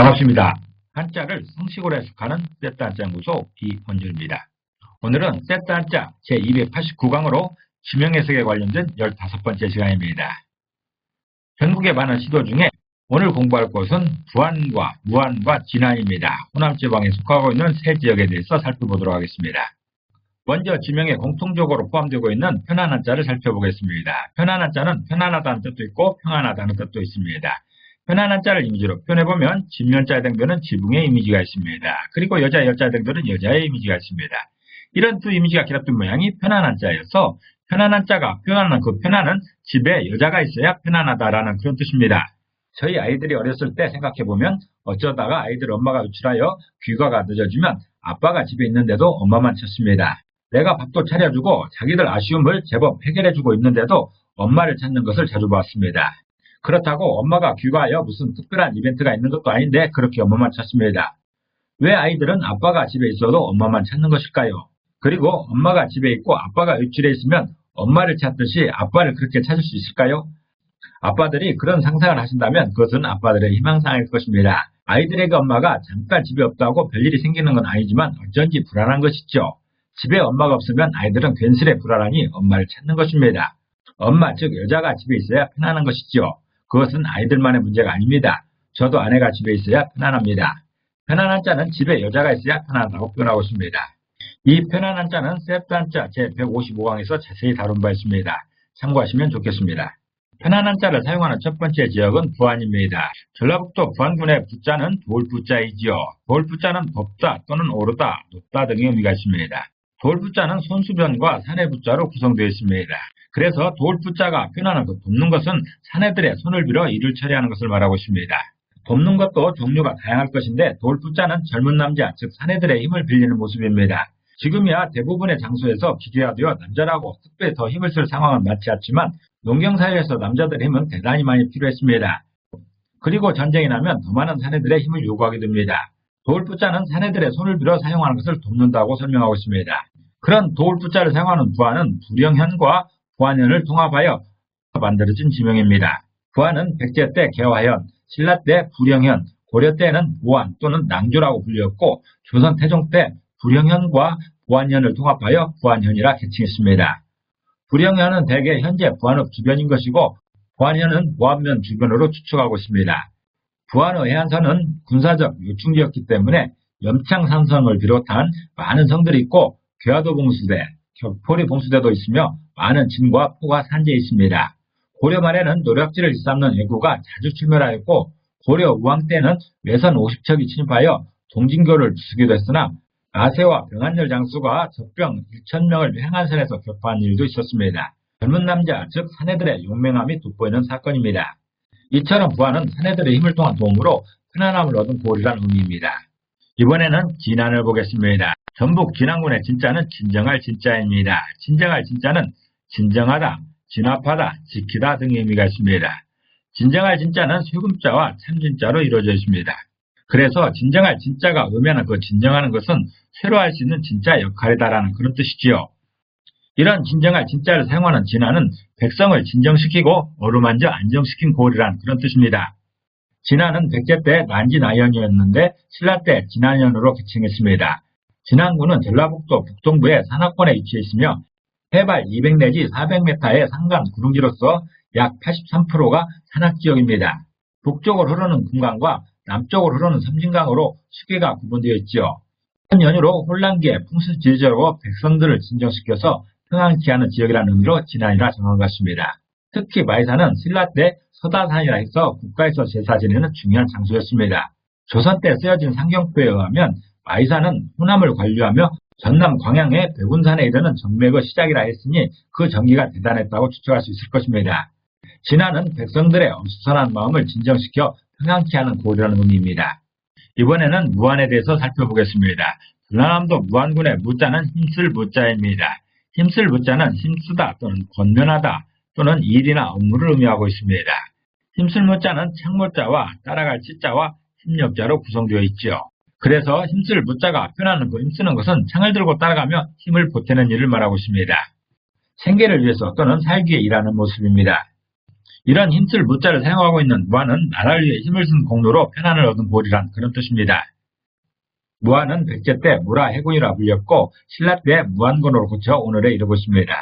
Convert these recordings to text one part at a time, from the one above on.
반갑습니다. 한자를 성식으로 해석하는 세트 한자 연구소 이원주입니다. 오늘은 세트 한자 제289강으로 지명 해석에 관련된 15번째 시간입니다. 전국의 많은 시도 중에 오늘 공부할 곳은 부안과 무안과 진안입니다. 호남 지방에 속하고 있는 세 지역에 대해서 살펴보도록 하겠습니다. 먼저 지명에 공통적으로 포함되고 있는 편안한 자를 살펴보겠습니다. 편안한 자는 편안하다는 뜻도 있고 평안하다는 뜻도 있습니다. 편안한 자를 이미지로 표현해보면 진면자의 등들은 지붕의 이미지가 있습니다. 그리고 여자, 여자 등들은 여자의 이미지가 있습니다. 이런 두 이미지가 결합된 모양이 편안한 자여서 편안한 자가 표현하는 그 편안은 집에 여자가 있어야 편안하다라는 그런 뜻입니다. 저희 아이들이 어렸을 때 생각해보면 어쩌다가 아이들 엄마가 외출하여 귀가가 늦어지면 아빠가 집에 있는데도 엄마만 찾습니다. 내가 밥도 차려주고 자기들 아쉬움을 제법 해결해주고 있는데도 엄마를 찾는 것을 자주 봤습니다. 그렇다고 엄마가 귀가하여 무슨 특별한 이벤트가 있는 것도 아닌데 그렇게 엄마만 찾습니다. 왜 아이들은 아빠가 집에 있어도 엄마만 찾는 것일까요? 그리고 엄마가 집에 있고 아빠가 외출해 있으면 엄마를 찾듯이 아빠를 그렇게 찾을 수 있을까요? 아빠들이 그런 상상을 하신다면 그것은 아빠들의 희망사항일 것입니다. 아이들에게 엄마가 잠깐 집에 없다고 별일이 생기는 건 아니지만 어쩐지 불안한 것이죠. 집에 엄마가 없으면 아이들은 괜스레 불안하니 엄마를 찾는 것입니다. 엄마, 즉 여자가 집에 있어야 편안한 것이죠. 그것은 아이들만의 문제가 아닙니다. 저도 아내가 집에 있어야 편안합니다. 편안한 자는 집에 여자가 있어야 편안하다고 표현하고 있습니다. 이 편안한 자는 세트 한자 제155강에서 자세히 다룬 바 있습니다. 참고하시면 좋겠습니다. 편안한 자를 사용하는 첫 번째 지역은 부안입니다. 전라북도 부안군의 부자는 돌부자이지요. 돌부자는 덥다 또는 오르다, 높다 등의 의미가 있습니다. 돌부자는 손수변과 산의 부자로 구성되어 있습니다. 그래서 돌부자가 표현하는 그 돕는 것은 사내들의 손을 빌어 일을 처리하는 것을 말하고 있습니다. 돕는 것도 종류가 다양할 것인데 돌부자는 젊은 남자, 즉 사내들의 힘을 빌리는 모습입니다. 지금이야 대부분의 장소에서 기계화 되어 남자라고 특별히 더 힘을 쓸 상황은 많지 않지만 농경사회에서 남자들의 힘은 대단히 많이 필요했습니다. 그리고 전쟁이 나면 더 많은 사내들의 힘을 요구하게 됩니다. 도울부자는 사내들의 손을 빌어 사용하는 것을 돕는다고 설명하고 있습니다. 그런 도울부자를 사용하는 부안은 불영현과 부안현을 통합하여 만들어진 지명입니다. 부안은 백제 때 개화현, 신라 때 불영현, 고려 때는 보안 또는 낭조라고 불렸고 조선 태종 때 불영현과 부안현을 통합하여 부안현이라 개칭했습니다. 불영현은 대개 현재 부안읍 주변인 것이고 부안현은 보안면 주변으로 추측하고 있습니다. 부안의 해안선은 군사적 요충지였기 때문에 염창산성을 비롯한 많은 성들이 있고 괴화도 봉수대, 격포리 봉수대도 있으며 많은 진과 포가 산재해 있습니다. 고려 말에는 노력지를 일삼는 왜구가 자주 출멸하였고 고려 우왕 때는 외선 50척이 침입하여 동진교를 부수기도 했으나 아세와 병한열 장수가 적병 1천명을 행안선에서 격파한 일도 있었습니다. 젊은 남자, 즉 사내들의 용맹함이 돋보이는 사건입니다. 이처럼 부하는 사내들의 힘을 통한 도움으로 편안함을 얻은 고리란 의미입니다. 이번에는 진안을 보겠습니다. 전북 진안군의 진짜는 진정할 진짜입니다. 진정할 진짜는 진정하다, 진압하다, 지키다 등의 의미가 있습니다. 진정할 진짜는 세금자와 참진자로 이루어져 있습니다. 그래서 진정할 진짜가 의미하는 그 진정하는 것은 새로 할 수 있는 진짜 역할이다라는 그런 뜻이지요. 이런 진정할 진짜를 사용하는 진화는 백성을 진정시키고 어루만져 안정시킨 고리라는 그런 뜻입니다. 진화는 백제 때 난진아현이었는데 신라 때 진안현으로 개칭했습니다. 진안군은 전라북도 북동부의 산악권에 위치해 있으며 해발 200 내지 400m의 산간 구릉지로서 약 83%가 산악지역입니다. 북쪽으로 흐르는 금강과 남쪽으로 흐르는 섬진강으로 수계가 구분되어 있지요. 한 연유로 혼란기에 풍수지리적으로 백성들을 진정시켜서 평안케 하는 지역이라는 의미로 진안이라 정한 것입니다. 특히 마이산은 신라 때 서다산이라 해서 국가에서 제사 지내는 중요한 장소였습니다. 조선 때 쓰여진 상경표에 의하면 마이산은 호남을 관리하며 전남 광양의 백운산에 이르는 정맥의 시작이라 했으니 그 전기가 대단했다고 추측할 수 있을 것입니다. 진안은 백성들의 엄수선한 마음을 진정시켜 평안케 하는 고리라는 의미입니다. 이번에는 무안에 대해서 살펴보겠습니다. 전라남도 무안군의 무자는 힘쓸 무자입니다. 힘쓸 무자는 힘쓰다 또는 권면하다 또는 일이나 업무를 의미하고 있습니다. 힘쓸 무자는 창무자와 따라갈 치자와 힘력자로 구성되어 있죠. 그래서 힘쓸 무자가 표현하는 그 힘쓰는 것은 창을 들고 따라가며 힘을 보태는 일을 말하고 있습니다. 생계를 위해서 또는 살기 위해 일하는 모습입니다. 이런 힘쓸 무자를 사용하고 있는 무한은 나라를 위해 힘을 쓴 공로로 편안을 얻은 고리란 그런 뜻입니다. 무한은 백제 때 무라 해군이라 불렸고 신라 때 무한군으로 고쳐 오늘에 이르고 있습니다.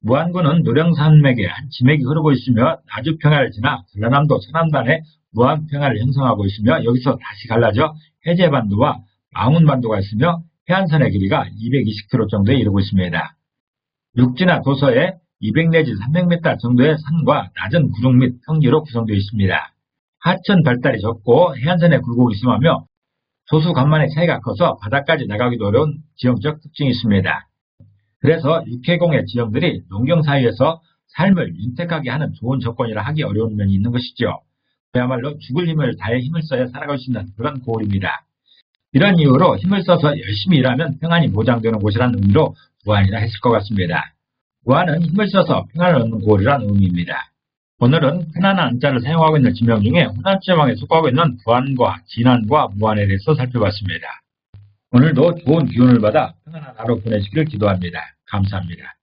무한군은 노령산맥에 한 지맥이 흐르고 있으며 아주 평야를 지나 전라남도 서남단에 무한평야를 형성하고 있으며 여기서 다시 갈라져 해제반도와 망운반도가 있으며 해안선의 길이가 220km 정도에 이르고 있습니다. 육지나 도서에 200 내지 300m 정도의 산과 낮은 구름 및 평지로 구성되어 있습니다. 하천 발달이 적고 해안선에 굴곡이 심하며 소수 간만의 차이가 커서 바다까지 나가기도 어려운 지형적 특징이 있습니다. 그래서 육해공의 지형들이 농경 사회에서 삶을 윤택하게 하는 좋은 조건이라 하기 어려운 면이 있는 것이죠. 그야말로 죽을 힘을 다해 힘을 써야 살아갈 수 있는 그런 고을입니다. 이런 이유로 힘을 써서 열심히 일하면 평안이 보장되는 곳이라는 의미로 무한이라 했을 것 같습니다. 무한은 힘을 써서 평안을 얻는 고을이라는 의미입니다. 오늘은 편안한 한 자를 사용하고 있는 지명 중에 호남지방에 속하고 있는 부안과 진안과 무안에 대해서 살펴봤습니다. 오늘도 좋은 기운을 받아 편안한 하루 보내시기를 기도합니다. 감사합니다.